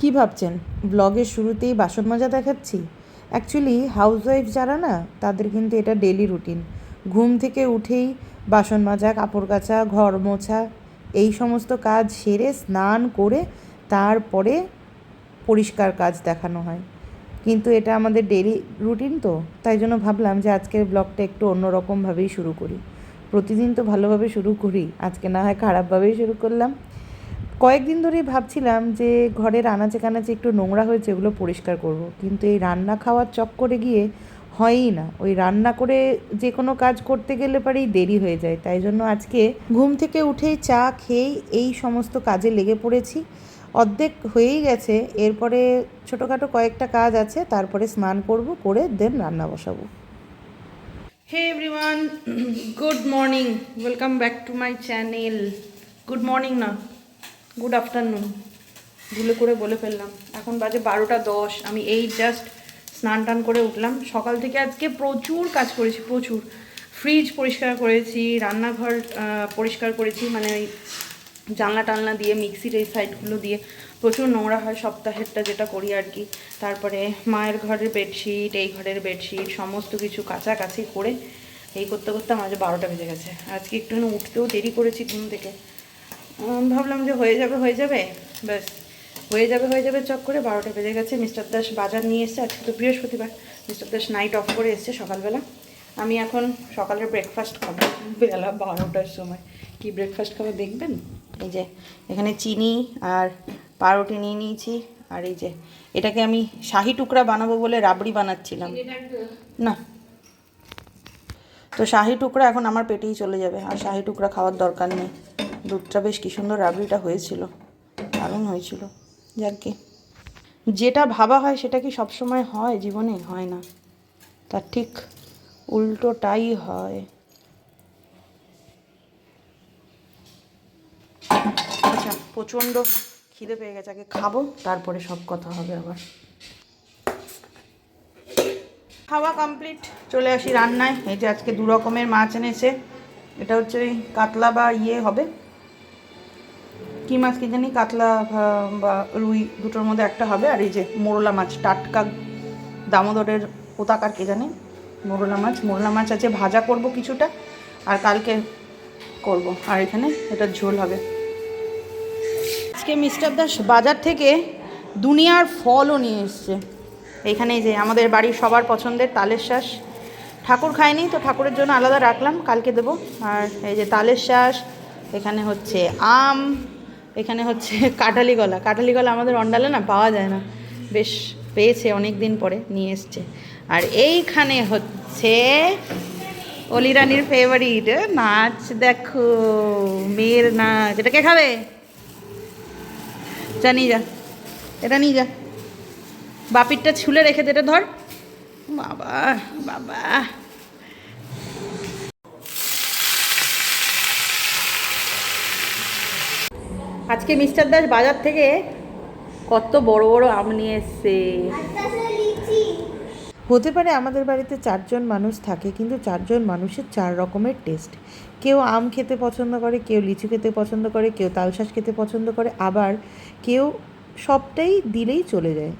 কি ভাবছেন? ব্লগের শুরুতেই বাসন মাজা দেখাচ্ছি? অ্যাকচুয়ালি হাউসওয়াইফ যারা না, তাদের কিন্তু এটা ডেলি রুটিন ঘুম থেকে উঠেই বাসন মাজা, কাপড় কাচা, ঘর মোছা, এই সমস্ত কাজ সেরে স্নান করে তারপরে পরিষ্কার কাজ দেখানো হয়। কিন্তু এটা আমাদের ডেলি রুটিন তো, তাই জন্য ভাবলাম যে আজকের ব্লগটা একটু অন্যরকমভাবেই শুরু করি। প্রতিদিন তো ভালোভাবে শুরু করি, আজকে না হয় খারাপভাবেই শুরু করলাম। কয়েকদিন ধরেই ভাবছিলাম যে ঘরের আনাচে কানাচে একটু নোংরা হয়েছে ওগুলো পরিষ্কার করব। কিন্তু এই রান্না খাওয়ার চক্করে গিয়ে হয়ই না। ওই রান্না করে যে কোনো কাজ করতে গেলে পারেই দেরি হয়ে যায়। তাই জন্য আজকে ঘুম থেকে উঠেই চা খেয়েই এই সমস্ত কাজে লেগে পড়েছি। অর্ধেক হয়েই গেছে। এরপরে ছোটোখাটো কয়েকটা কাজ আছে, তারপরে স্নান করব, করে দেন রান্না বসাবো। Hey everyone, good morning. Welcome back to my channel. Good morning না। গুড আফটারনুন ভুলে করে বলে ফেললাম। এখন বাজে বারোটা দশ। আমি এই জাস্ট স্নান টান করে উঠলাম। সকাল থেকে আজকে প্রচুর কাজ করেছি, প্রচুর। ফ্রিজ পরিষ্কার করেছি, রান্নাঘর পরিষ্কার করেছি মানে ওই জানলা টানলা দিয়ে মিক্সির এই সাইডগুলো দিয়ে। প্রচুর নোংরা হয় সপ্তাহেরটা যেটা করি আর কি। তারপরে মায়ের ঘরের বেডশিট এই ঘরের বেডশিট সমস্ত কিছু কাছাকাছি করে এই করতে করতে আমার যে বারোটা বেজে গেছে। আজকে একটুখানি উঠতেও দেরি করেছি ঘুম থেকে। ভাবলাম যে হয়ে যাবে হয়ে যাবে। ব্যাস, হয়ে যাবে হয়ে যাবে, চক করে বারোটা বেজে গেছে। মিস্টার দাস বাজার নিয়ে এসছে। আজকে তো বৃহস্পতিবার। মিস্টার দাস নাইট অফ করে এসছে সকালবেলা। আমি এখন সকালের ব্রেকফাস্ট খাব। বেলা বারোটার সময়। কি ব্রেকফাস্ট খাব দেখবেন? এই যে, এখানে চিনি আর পাউরুটি নিয়ে নিয়েছি। আর এই যে, এটাকে আমি শাহি টুকরা বানাবো বলে রাবড়ি বানাচ্ছিলাম। না। তো শাহি টুকরা এখন আমার পেটেই চলে যাবে। আর শাহি টুকরা খাওয়ার দরকার নেই। দুধটা বেশ কি সুন্দর রাবড়িটা হয়েছিল। দারুণ হয়েছিল। যার কি। যেটা ভাবা হয় সেটা কি সবসময় হয়? জীবনে হয় না। তার ঠিক উল্টোটাই হয়। আচ্ছা প্রচণ্ড খিদে পেয়ে গেছে। আগে খাব, তারপরে সব কথা হবে আবার। খাওয়া কমপ্লিট। চলে আসি রান্নায়। এই যে আজকে দু রকমের মাছ এনেছে। এটা হচ্ছে কাতলা বা ইয়ে হবে। কি মাছ কি জানি, কাতলা বা- রুই দুটোর মধ্যে একটা হবে, আর এই যে মোরলা মাছ, টাটকা দামোদরের পোতাকার কে জানে, মোরলা মাছ। মোরলা মাছ আছে, ভাজা করব কিছুটা, আর কালকে করব। আর এখানে এটা ঝোল হবে। আজকে মিস্টার দাস বাজার থেকে দুনিয়ার ফলও নিয়ে এসছে। এইখানে যে আমাদের বাড়ির সবার পছন্দের তালের শ্বাস ঠাকুর খায়নি, তো ঠাকুরের জন্য আলাদা রাখলাম, কালকে দেবো। আর এই যে তালের শ্বাস এখানে হচ্ছে আম এখানে হচ্ছে কাটালি গলা কাঁঠালি গলা আমাদের অন্ডালে না পাওয়া যায় না। বেশ পেয়েছে অনেক দিন পরে নিয়ে এসছে। আর এইখানে হচ্ছে অলি রানির ফেভারিট নাচ দেখো, মেয়ের নাচ। এটা কে খাবে? যা নিয়ে যা। এটা নিয়ে যা। বাপিরটা ছুলে রেখে দে, এটা ধর। বাবা বাবা। আজকে মিস্টার দাস বাজার থেকে কত বড় বড় আম নিয়ে এসছে। হতে পারে আমাদের বাড়িতে চারজন মানুষ থাকে, কিন্তু চারজন মানুষের চার রকমের টেস্ট কেউ আম খেতে পছন্দ করে, কেউ লিচু খেতে পছন্দ করে, কেউ তালশাস খেতে পছন্দ করে, আবার কেউ সবটাই দিলেই চলে যায়।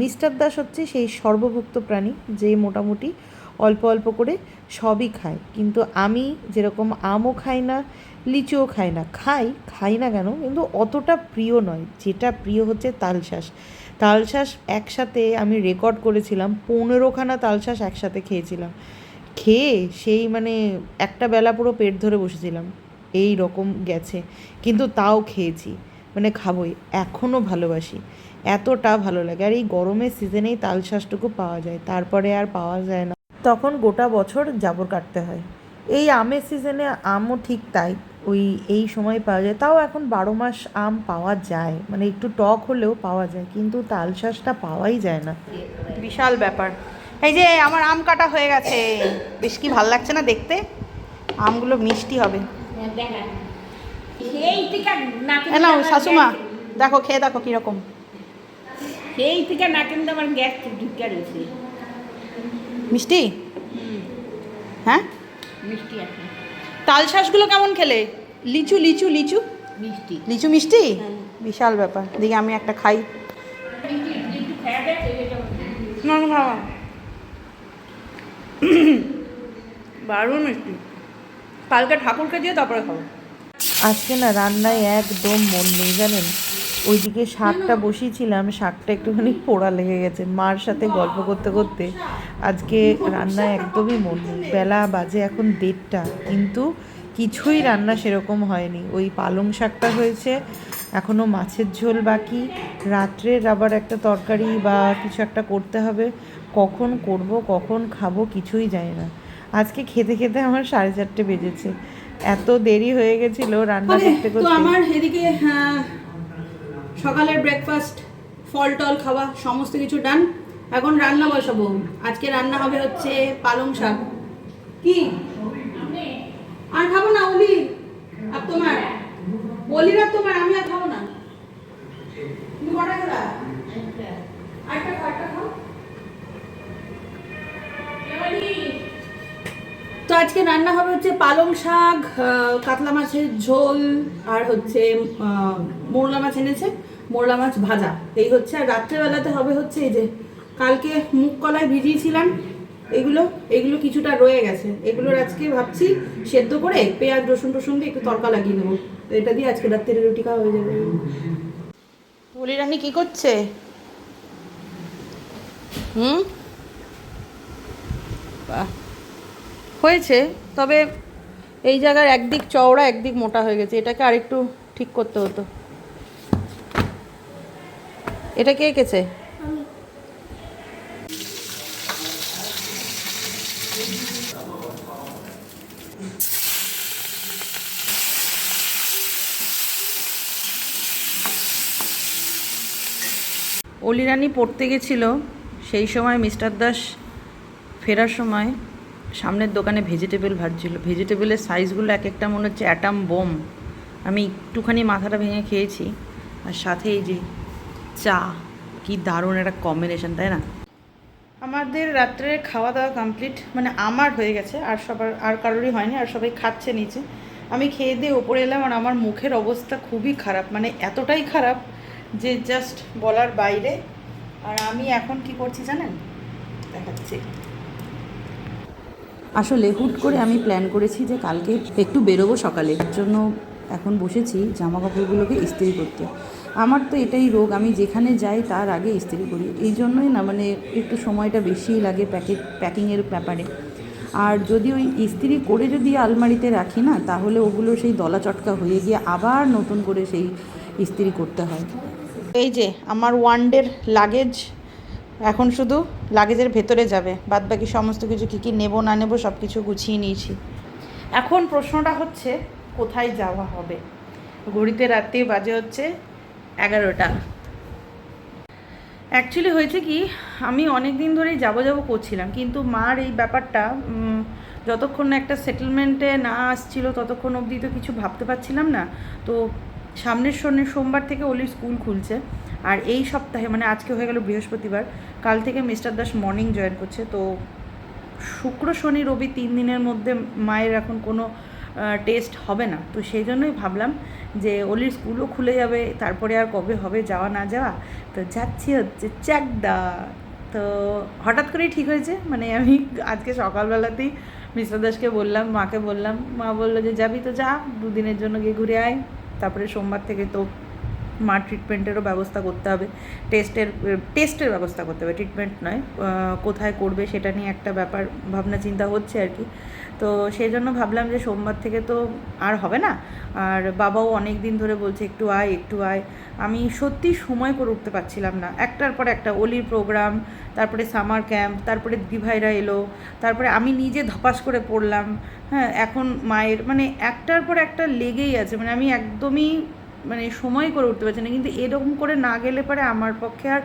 মিস্টার দাস হচ্ছে সেই সর্বভুক্ত প্রাণী যে মোটামুটি অল্প অল্প করে সবই খায়। কিন্তু আমি যেরকম আমও খাই না লিচুও খাই না। খাই খাই না কেন? কিন্তু অতটা প্রিয় নয়। যেটা প্রিয় হচ্ছে তালশাঁস। তালশাঁস একসাথে আমি রেকর্ড করেছিলাম, পনেরোখানা তালশাঁস একসাথে খেয়েছিলাম। খেয়ে সেই মানে একটা বেলা পুরো পেট ধরে বসেছিলাম। এই রকম গেছে। কিন্তু তাও খেয়েছি। মানে খাবোই। এখনও ভালোবাসি। এতটা ভালো লাগে। আর এই গরমের সিজনেই তালশাঁসটুকু পাওয়া যায়। তারপরে আর পাওয়া যায় না। তখন গোটা বছর জাবর কাটতে হয়। এই আমের সিজনে আমও ঠিক তাই। ওই এই সময় পাওয়া যায়। তাও এখন বারো মাস আম পাওয়া যায়। মানে একটু টক হলেও পাওয়া যায় কিন্তু তালশাঁসটা পাওয়াই যায় না। বিশাল ব্যাপার। এই যে আমার আম কাটা হয়ে গেছে। বেশ কি ভালো লাগছে না দেখতে? আমগুলো মিষ্টি হবে। নাও শাশুমা। দেখো খেয়ে দেখো কীরকম। সেই থেকে আমার গ্যাস ঢুকে রয়েছে মিষ্টি? হ্যাঁ? মিষ্টি আছে। তালশাঁসগুলো কেমন খেলে? লিচু লিচু লিচু? মিষ্টি। লিচু মিষ্টি? বিশাল ব্যাপার। দেখি আমি একটা খাই। দারুণ মিষ্টি। কালকে ঠাকুরকে দিয়ে তারপরে খাব। আজকে না রান্নায় একদম মন নেই জানেন? ওইদিকে শাকটা বসিয়েছিলাম শাকটা একটুখানি পোড়া লেগে গেছে। মার সাথে গল্প করতে করতে আজকে রান্না একদমই মন বেলা বাজে এখন দেড়টা কিন্তু কিছুই রান্না সেরকম হয়নি। ওই পালং শাকটা হয়েছে এখনও মাছের ঝোল বাকি। রাত্রের আবার একটা তরকারি বা কিছু একটা করতে হবে। কখন করব কখন খাব কিছুই জানি না। আজকে খেতে খেতে আমার সাড়ে চারটে বেজেছে। এত দেরি হয়ে গেছিল রান্না করতে করতে। আমার এদিকে হ্যাঁ, সকালের ব্রেকফাস্ট ফল টল খাওয়া সমস্ত কিছু ডান এখন রান্না বসাবো। আজকে রান্না হবে হচ্ছে পালং শাক। কি? আর খাব না ওলি আর তোমার? ওলির আর তোমার, আমি আর খাব না। তো আজকে রান্না হবে হচ্ছে পালং শাক কাতলা মাছের ঝোল, আর হচ্ছে মোরলা মাছ এনেছে। মোরলা মাছ ভাজা। এই হচ্ছে, আর রাত্রেবেলাতে হবে হচ্ছে এই যে কালকে মুখ কলায় ভিজিয়েছিলাম। এগুলো এগুলো কিছুটা রয়ে গেছে। এগুলোর আজকে ভাবছি সেদ্ধ করে পেঁয়াজ, রসুন টসুন দিয়ে একটু তরকা লাগিয়ে নেব। এটা দিয়ে আজকে রাত্রে রুটি খাওয়া হয়ে যাবে। বলি রানী কি করছে? হুম? বাহ। হয়েছে, তবে এই জায়গার একদিক চওড়া, একদিক মোটা হয়ে গেছে। এটাকে আরেকটু ঠিক করতে হতো। এটা কে এঁকেছে? অলিরানি পড়তে গেছিল, সেই সময় মিস্টার দাস ফেরার সময় সামনের দোকানে ভেজিটেবল ভাজছিল। ভেজিটেবলের সাইজগুলো এক একটা মনে হচ্ছে অ্যাটাম বোম। আমি একটুখানি মাথাটা ভেঙে খেয়েছি, আর সাথে এই যে চা, কি দারুণ একটা কম্বিনেশন তাই না? আমাদের রাত্রে খাওয়া দাওয়া কমপ্লিট মানে আমার হয়ে গেছে, আর সবার, আর কারোরই হয়নি, আর সবাই খাচ্ছে নিচে। আমি খেয়ে দিয়ে ওপরে এলাম, আর আমার মুখের অবস্থা খুবই খারাপ মানে এতটাই খারাপ যে জাস্ট বলার বাইরে। আর আমি এখন কি করছি জানেন? দেখাচ্ছি। আসলে হুট করে আমি প্ল্যান করেছি যে কালকে একটু বেরোবো সকালে। জন্য এখন বসেছি জামা কাপড়গুলোকে ইস্ত্রি করতে। আমার তো এটাই রোগ, আমি যেখানে যাই তার আগে ইস্ত্রি করি। এই জন্যই না মানে একটু সময়টা বেশিই লাগে প্যাকেট, প্যাকিংয়ের ব্যাপারে। আর যদি ওই ইস্ত্রি করে যদি আলমারিতে রাখি না, তাহলে ওগুলো সেই দলা চটকা হয়ে গিয়ে আবার নতুন করে সেই ইস্ত্রি করতে হয়। এই যে, আমার ওয়ান ডের লাগেজ, এখন শুধু লাগেজের ভেতরে যাবে। বাদ বাকি সমস্ত কিছু কী কী নেব, না নেব সব কিছু গুছিয়ে নিয়েছি। এখন প্রশ্নটা হচ্ছে, কোথায় যাওয়া হবে? ঘড়িতে রাতে বাজে হচ্ছে এগারোটা। অ্যাকচুয়ালি হয়েছে কি, আমি অনেক দিন ধরেই যাব যাব করছিলাম, কিন্তু মার এই ব্যাপারটা যতক্ষণ একটা সেটেলমেন্টে না আসছিল, ততক্ষণ অবধি তো কিছু ভাবতে পারছিলাম না। তো সামনের শনি সোমবার থেকে ওলির স্কুল খুলছে। আর এই সপ্তাহে মানে আজকে হয়ে গেল বৃহস্পতিবার, কাল থেকে মিস্টার দাস মর্নিং জয়েন করছে। তো শুক্র, শনি, রবি তিন দিনের মধ্যে মায়ের এখন কোনো টেস্ট হবে না। তো সেই জন্যই ভাবলাম যে অলির স্কুলও খুলে যাবে, তারপরে আর কবে হবে, যাওয়া না যাওয়া? তো যাচ্ছি হচ্ছে চাকদা তো হঠাৎ করেই ঠিক হয়েছে মানে আমি আজকে সকালবেলাতেই মিশ্র দাসকে বললাম, মাকে বললাম, মা বলল যে, যাবি তো যা, দুদিনের জন্য গিয়ে ঘুরে আয়। তারপরে সোমবার থেকে তো মার ট্রিটমেন্টেরও ব্যবস্থা করতে হবে। টেস্টের টেস্টের ব্যবস্থা করতে হবে। ট্রিটমেন্ট নয় কোথায় করবে সেটা নিয়ে একটা ব্যাপার, ভাবনা চিন্তা হচ্ছে আর কি। তো সেই জন্য ভাবলাম যে সোমবার থেকে তো আর হবে না। আর বাবাও অনেক দিন ধরে বলছে, একটু আয় একটু আয়। আমি সত্যি সময় করে উঠতে পারছিলাম না। একটার পর একটা অলির প্রোগ্রাম তারপরে সামার ক্যাম্প তারপরে দিদিভাইরা এলো, তারপরে আমি নিজে ধপাস করে পড়লাম। হ্যাঁ এখন মায়ের মানে একটার পর একটা লেগেই আছে। মানে আমি একদমই মানে সময় করে উঠতে পারছি না। কিন্তু এরকম করে না গেলে পরে আমার পক্ষে আর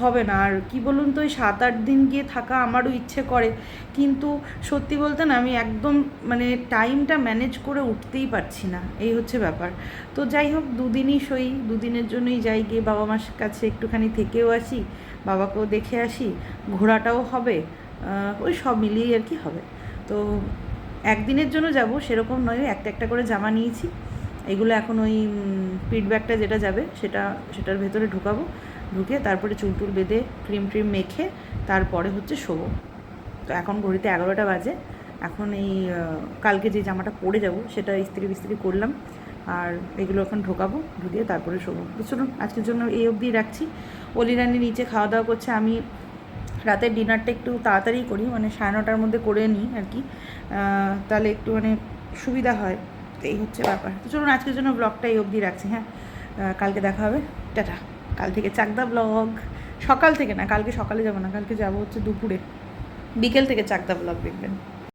হবে না। আর কি বলুন তো ওই সাত আট দিন গিয়ে থাকা আমারও ইচ্ছে করে। কিন্তু সত্যি বলতে না, আমি একদম মানে টাইমটা ম্যানেজ করে উঠতেই পারছি না। এই হচ্ছে ব্যাপার। তো যাই হোক, দুদিনই সই, দুদিনের জন্যই যাই গিয়ে বাবা মার কাছে একটুখানি থেকেও আসি, বাবাকেও দেখে আসি, ঘোরাটাও হবে ওই সব মিলিয়েই আর কি হবে। তো একদিনের জন্য যাব, সেরকম নয় একটা একটা করে জামা নিয়েছি। এগুলো এখন ওই ফিডব্যাকটা যেটা যাবে সেটা, সেটার ভেতরে ঢুকাবো। ঢুকে তারপরে চুল টুল বেঁধে ক্রিম ট্রিম মেখে তারপরে হচ্ছে শোবো। তো এখন ঘড়িতে এগারোটা বাজে। এখন এই কালকে যে জামাটা পরে যাব সেটা ইস্ত্রি বিস্ত্রি করলাম। আর এগুলো এখন ঢোকাবো ঢুকিয়ে তারপরে শোবো। চলুন, আজকের জন্য এই অবধি রাখছি। অলি রানী নিচে খাওয়া দাওয়া করছে। আমি রাতের ডিনারটা একটু তাড়াতাড়ি করি মানে সাড়ে নটার মধ্যে করে নিই আর কি। তাহলে একটু মানে সুবিধা হয়। এই হচ্ছে ব্যাপার। তো চলুন আজকের জন্য ব্লগটা এই অবধি রাখছি হ্যাঁ? কালকে দেখা হবে। টাটা। কাল থেকে চাকদা ব্লগ সকাল থেকে না, কালকে সকালে যাব না, কালকে যাব হচ্ছে দুপুরে। বিকেল থেকে চাকদা ব্লগ দেখবেন।